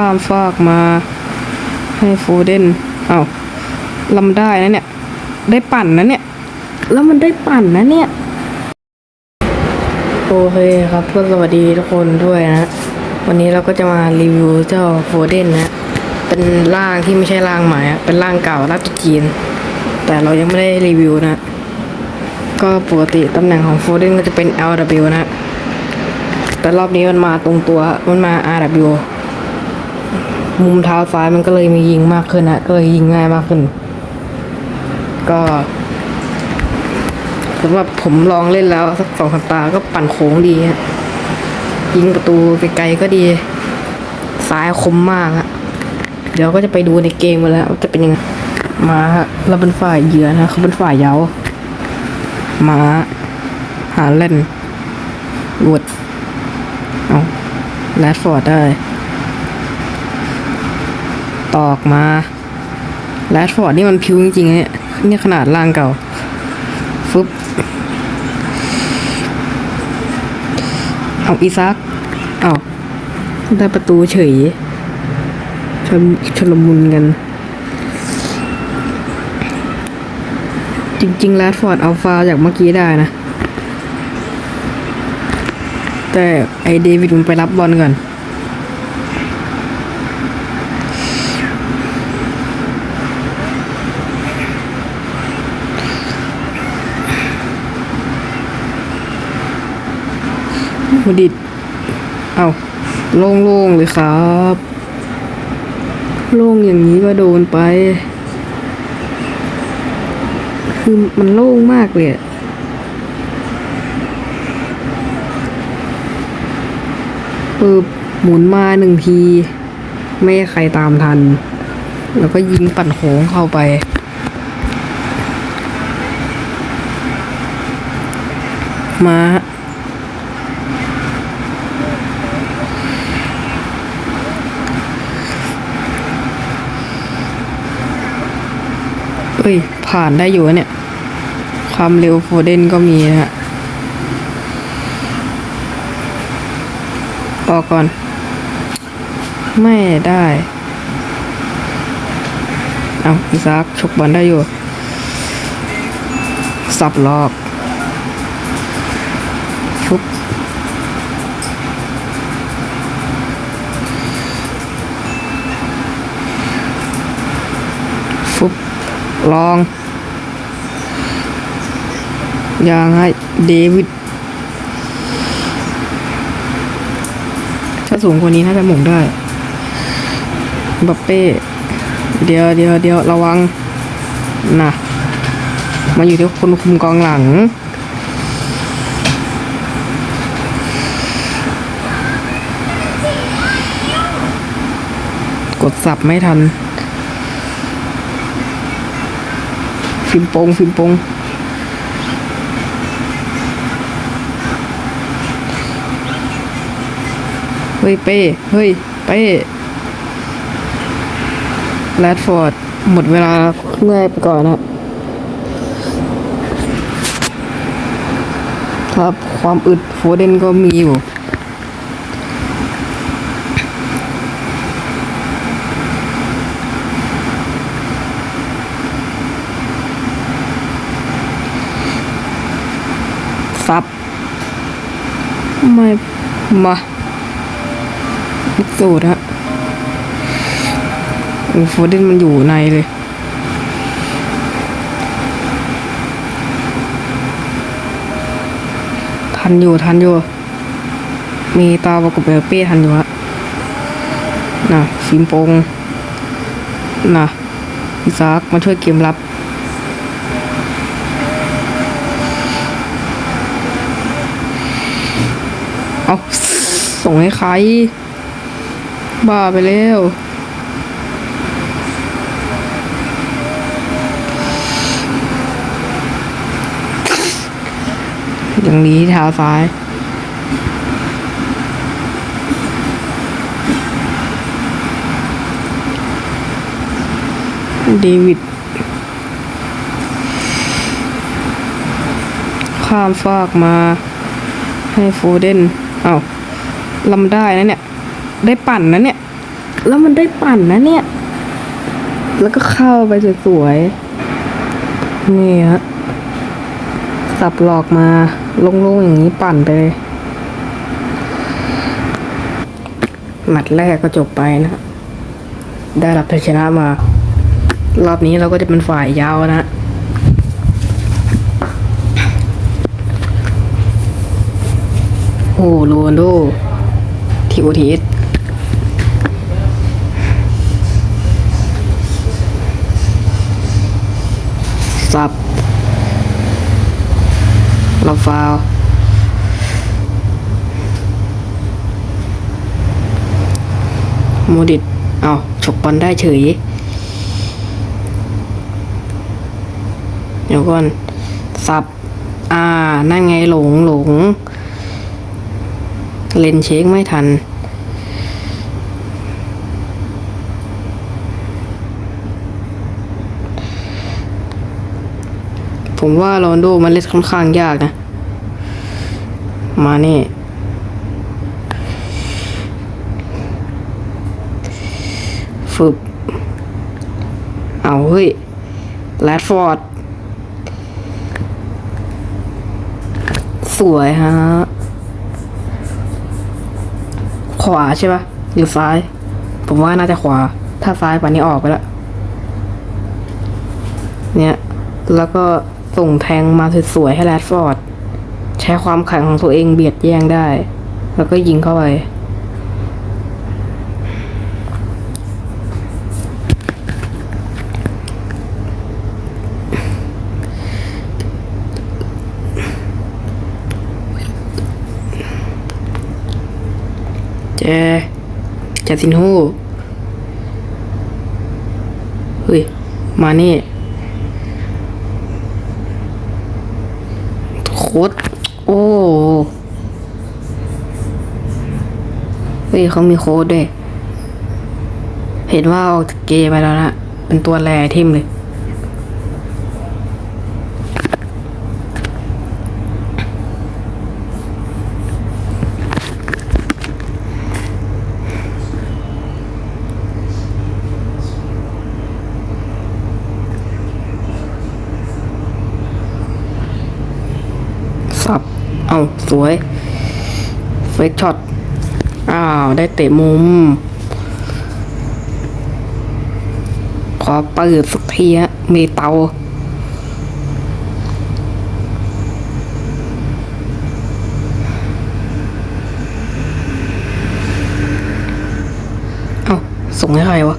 ข้ามฟากมา ให้โฟเดนเอา้าลำได้นะเนี่ย ได้ปั่นนะเนี่ย แล้วมันได้ปั่นนะเนี่ย โอเคครับก็สวัสดีทุกคนด้วยนะ วันนี้เราก็จะมารีวิวเจ้าโฟเดนนะ เป็นร่างที่ไม่ใช่ร่างใหม่อะเป็นร่างเก่าร่างตุจีน แต่เรายังไม่ได้รีวิวนะ ก็ปกติตำแหน่งของโฟเดนก็จะเป็น LW นะแต่รอบนี้มันมาตรงตัว มันมา RW มุมเท้าซ้ายมันก็เลยมียิงมากขึ้นนะก็เลยยิงง่ายมากขึ้น ก็สำหรับผมลองเล่นแล้วสักสองสตาก็ปั่นโค้งดีฮะยิงประตูไกลๆก็ดี ซ้ายคมมากฮะเดี๋ยวก็จะไปดูในเกมมาแล้วจะเป็นยังไงมาฮะเราเป็นฝ่ายเหยื่อนะเขาเป็นฝ่ายเย้ามาหาเล่นวดเอาแรดฟอร์ดได้ ตอกมาแรดฟอร์ดนี่มันพิวจริงๆเนี่ยนี่ขนาดร่างเก่า ฟึบเอาอีซักเอาได้ประตูเฉยชนชนลมุนกัน จริงๆแรดฟอร์ดเอาฟาวจากเมื่อกี้ได้นะ แต่ไอเดวิดมันไปรับบอลก่อน หัวดิดเอาโล่งๆเลยครับ โล่งอย่างนี้ก็โดนไป คือมันโล่งมากเลยอะปึ๊บหมุนมาหนึ่งที ไม่ให้ใครตามทัน แล้วก็ยิงปั่นโค้งเข้าไปมา ผ่านได้อยู่เนี่ย ความเร็วโฟเดนก็มีนะฮะออกก่อน ไม่ได้เอาอีซักชกบอลได้อยู่ สับลอกชุบฟุบลอง ยังไงเดวิด ถ้าสูงกว่านี้น่าจะหม่งได้ บัปเป้ เดี๋ยวเดี๋ยวเดี๋ยวระวัง นะมาอยู่ที่คนคุมกองหลัง กดสับไม่ทัน ฟิมปง ฟิล์มปง เฮ้ยเป้เฮ้ยเป้แรดฟอร์ด หมดเวลาเมื่อยไปก่อนนะครับความอึดโฟเดนก็มีอยู่ซับไม่มา พิสูจน์ฮะโอ้โฟเดนมันอยู่ในเลยทันอยู่ทันอยู่ มีตาประกบเบลเป้ทันอยู่ฮะน่ะฟิมปงน่ะอิซากมาช่วยเกมรับเอาส่งให้ใคร บ้าไปแล้วอย่างนี้เท้าซ้ายเดวิดข้ามฟากมาให้โฟเดนเอา้าลำได้นะเนี่ย ได้ปั่นนะเนี่ย แล้วมันได้ปั่นนะเนี่ย แล้วก็เข้าไปสวยๆ นี่ฮะ สับหลอกมาโล่งๆ อย่างนี้ปั่นไปเลยแมตช์แรกก็จบไปนะ ได้รับชัยชนะมา รอบนี้เราก็จะเป็นฝ่ายยาวนะโอ้โรนลโดทีโอทีเอส สับเราฟาวล์โมดิตเอาฉกบอลได้เฉย เดี๋ยวก่อน สับ อ่า นั่นไงหลงหลง เลนเช็คไม่ทัน ผมว่าโรนโดมันเล่นค่อนข้างยากนะ มาเน่ฝึกเอาเฮ้ยแรดฟอร์ด สวยฮะ ขวาใช่ปะหรือซ้าย ผมว่าน่าจะขวา ถ้าซ้ายป่านนี้ออกไปแล้ว เนี่ย แล้วก็ ส่งแทงมาสวยๆให้แรดฟอร์ด ใช้ความแข็งของตัวเองเบียดแย่งได้ แล้วก็ยิงเข้าไป เจเจสินฮูเฮ้ย มานี่ โคตรโอ้ เฮ้ ยเขามีโค้ดด้วย เห็นว่าออกจากเกมไปแล้วนะ เป็นตัวแรทิมเลย สับ เอาสวย เฟกช็อต อ้าว ได้เตะมุม ขอเปิดสักทีฮะมีเตาเอาส่งให้ใครวะ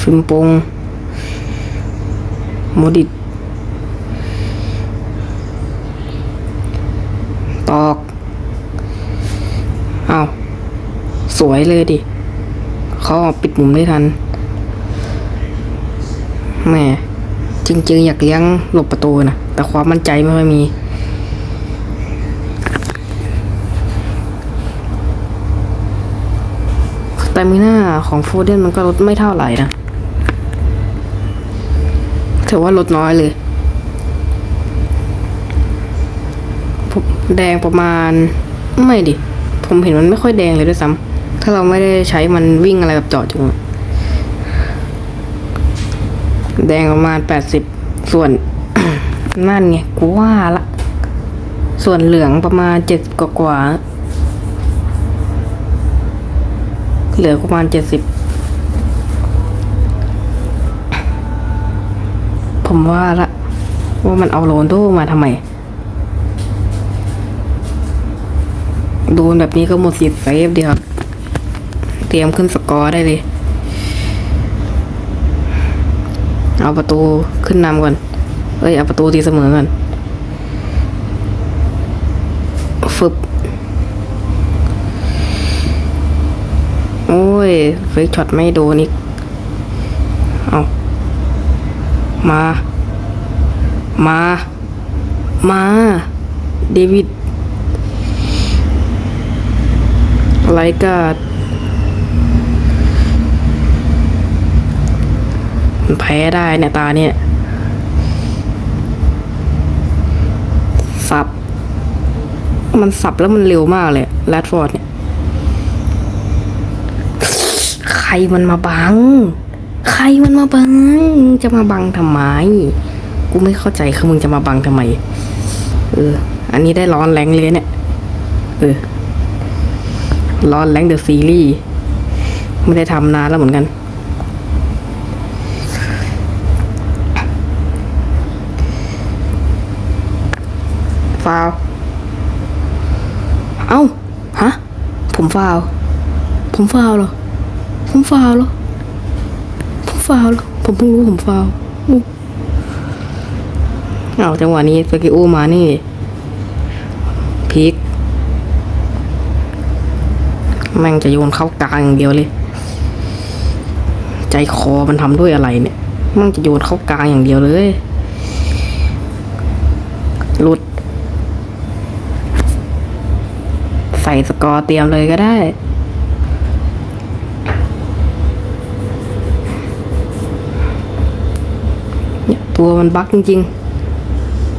ฟิมปงโมดิตตอก เอาส วยเลยดิเขาปิดมุมได้ทันแหม่จริงๆ อยากเลี้ยงหลบประตูนะแต่ความมั่นใจไม่ค่อยมี แต่มิน่าของโฟเดนมันก็ลดไม่เท่าไหร่นะถือว่าลดน้อยเลย แดงประมาณ ไม่ดิ ผมเห็นมันไม่ค่อยแดงเลยด้วยซ้ำ ถ้าเราไม่ได้ใช้มันวิ่งอะไรแบบเจาะจงแดงประมาณแปดสิบส่วน นั่นไงกูว่าละ ส่วนเหลืองประมาณเจ็ดกว่าๆเหลือประมาณเจ็ดสิบผมว่าละ ว่ามันเอาโรนลโดมาทำไมโดนแบบนี้ก็หมดสิทธิ์เซฟดีครับ ตรียมขึ้นสกอร์ได้เลย เอาประตูขึ้นนำก่อน เอ้ย เอาประตูตีเสมอก่อนฟึบโอ้ยเฟกช็อตไม่โดนอีก เอามา มา มา เดวิดไรกาดมัน แพ้ได้เนี่ยตาเนี่ยสับ มันสับแล้วมันเร็วมากเลยแรดฟอร์ดเนี่ย ใครมันมาบัง ใครมันมาบัง จะมาบังทำไม กูไม่เข้าใจคือมึงจะมาบังทำไม เออ อันนี้ได้ร้อนแรงเลยเนี่ย เออร้อนแรงเดอะซีรีส์ไม่ได้ทำนานแล้วเหมือนกัน ฟาว เอ้า ฮะ ผมฟาว ผมฟาวเหรอ ผมฟาวเหรอ ผมฟาวเหรอ ผมเพิ่งรู้ผมฟาวอู้เอาจังหวะนี้สกิโอมานี่พลิกแม่งจะโยนเข้ากลางอย่างเดียวเลย ใจคอมันทำด้วยอะไรเนี่ย แม่งจะโยนเข้ากลางอย่างเดียวเลยหลุด ใส่สกอร์เตรียมเลยก็ได้เนี่ยตัวมันบั๊กจริง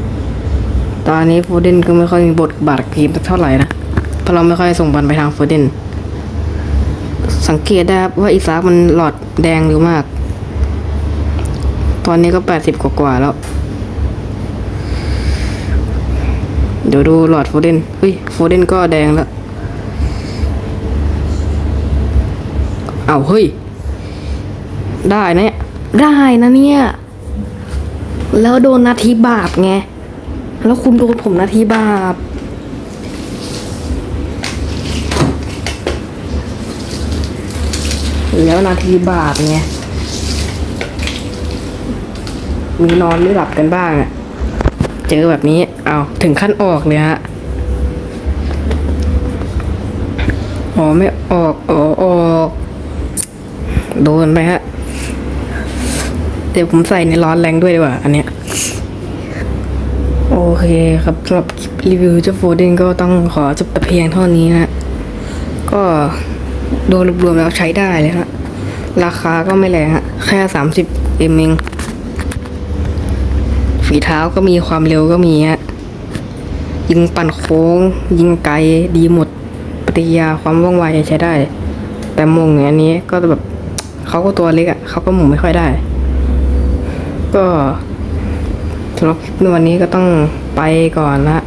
ๆ ตอนนี้โฟเดนก็ไม่ค่อยมีบทบาทกับทีมสักเท่าไหร่นะ เพราะเราไม่ค่อยส่งบอลไปทางโฟเดน สังเกตได้ครับว่าอีซากมันหลอดแดงเร็วมาก ตอนนี้ก็แปดสิบกว่าๆแล้ว เดี๋ยวดูหลอดโฟเดน เฮ้ย โฟเดนก็แดงแล้ว เอาเฮ้ย ได้นะเนี่ย ได้นะเนี่ย แล้วโดนนาทีบาปไง แล้วคุณโดนผมนาทีบาป แล้วนาทีบาปไง มีนอนไม่หลับกันบ้างอะเจอแบบนี้ เอาถึงขั้นออกเลยฮะอ๋อไม่ออก อ๋อออก โดนไปฮะ เดี๋ยวผมใส่ในร้อนแรงด้วยดีกว่า อันเนี้ย โอเคครับสำหรับคลิปรีวิวเจ้าโฟเดนก็ต้องขอจบแต่เพียงเท่านี้นะก็โดยรวมๆแล้วใช้ได้เลยฮะ ราคาก็ไม่แรงฮะ แค่สามสิบเอ็มเองฝีเท้าก็มีความเร็วก็มีฮะ ยิงปั่นโค้ง ยิงไกลดีหมดปฏิยาความว่องไวใช้ได้ แต่มงอย่างอันนี้ก็แบบ เขาก็ตัวเล็กอะ่ะเขาก็หมุนไม่ค่อยได้ ก็สำหรับวันนี้ก็ต้องไปก่อนละ